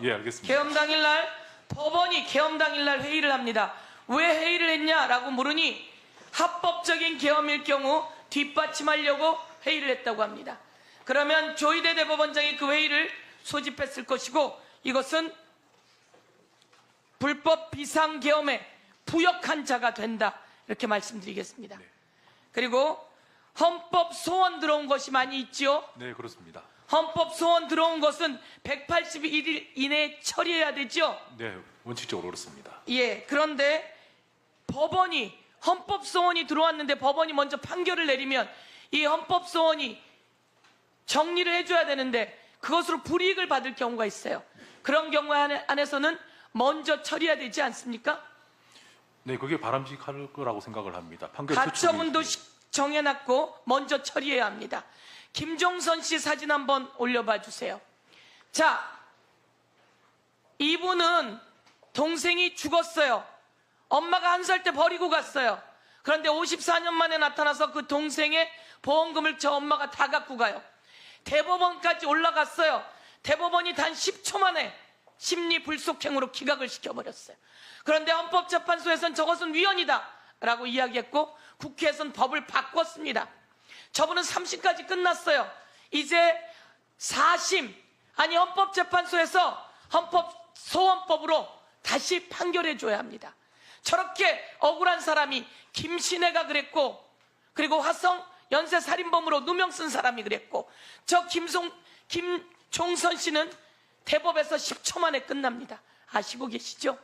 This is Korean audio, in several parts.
예, 알겠습니다. 개엄 당일날 법원이 개엄 당일날 회의를 합니다. 왜 회의를 했냐라고 물으니 합법적인 개엄일 경우 뒷받침하려고 회의를 했다고 합니다. 그러면 조희대 대법원장이 그 회의를 소집했을 것이고 이것은 불법 비상계엄에 부역한 자가 된다 이렇게 말씀드리겠습니다. 그리고 헌법 소원 들어온 것이 많이 있지요. 네, 그렇습니다. 헌법 소원 들어온 것은 181일 이내에 처리해야 되죠. 네, 원칙적으로 그렇습니다. 예. 그런데 법원이 헌법 소원이 들어왔는데 법원이 먼저 판결을 내리면 이 헌법 소원이 정리를 해줘야 되는데 그것으로 불이익을 받을 경우가 있어요. 그런 경우 안에- 안에서는 먼저 처리해야 되지 않습니까? 네, 그게 바람직할 거라고 생각을 합니다. 판결 가처분도 시- 정해놨고 먼저 처리해야 합니다. 김종선 씨 사진 한번 올려봐 주세요. 자, 이분은 동생이 죽었어요. 엄마가 한 살 때 버리고 갔어요. 그런데 54년 만에 나타나서 그 동생의 보험금을 저 엄마가 다 갖고 가요. 대법원까지 올라갔어요. 대법원이 단 10초 만에 심리 불속행으로 기각을 시켜버렸어요. 그런데 헌법재판소에서는 저것은 위헌이다 라고 이야기했고 국회에서는 법을 바꿨습니다. 저분은 3심까지 끝났어요. 이제 4심 아니 헌법재판소에서 헌법 소원법으로 다시 판결해 줘야 합니다. 저렇게 억울한 사람이 김신혜가 그랬고 그리고 화성 연쇄 살인범으로 누명 쓴 사람이 그랬고 저 김송 김종선 씨는 대법에서 10초 만에 끝납니다. 아시고 계시죠?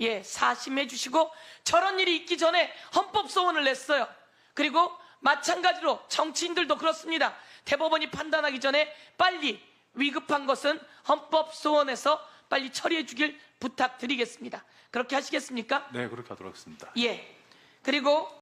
예, 사심해 주시고 저런 일이 있기 전에 헌법 소원을 냈어요. 그리고 마찬가지로 정치인들도 그렇습니다. 대법원이 판단하기 전에 빨리 위급한 것은 헌법 소원에서 빨리 처리해 주길 부탁드리겠습니다. 그렇게 하시겠습니까? 네, 그렇게 하도록 하겠습니다. 예. 그리고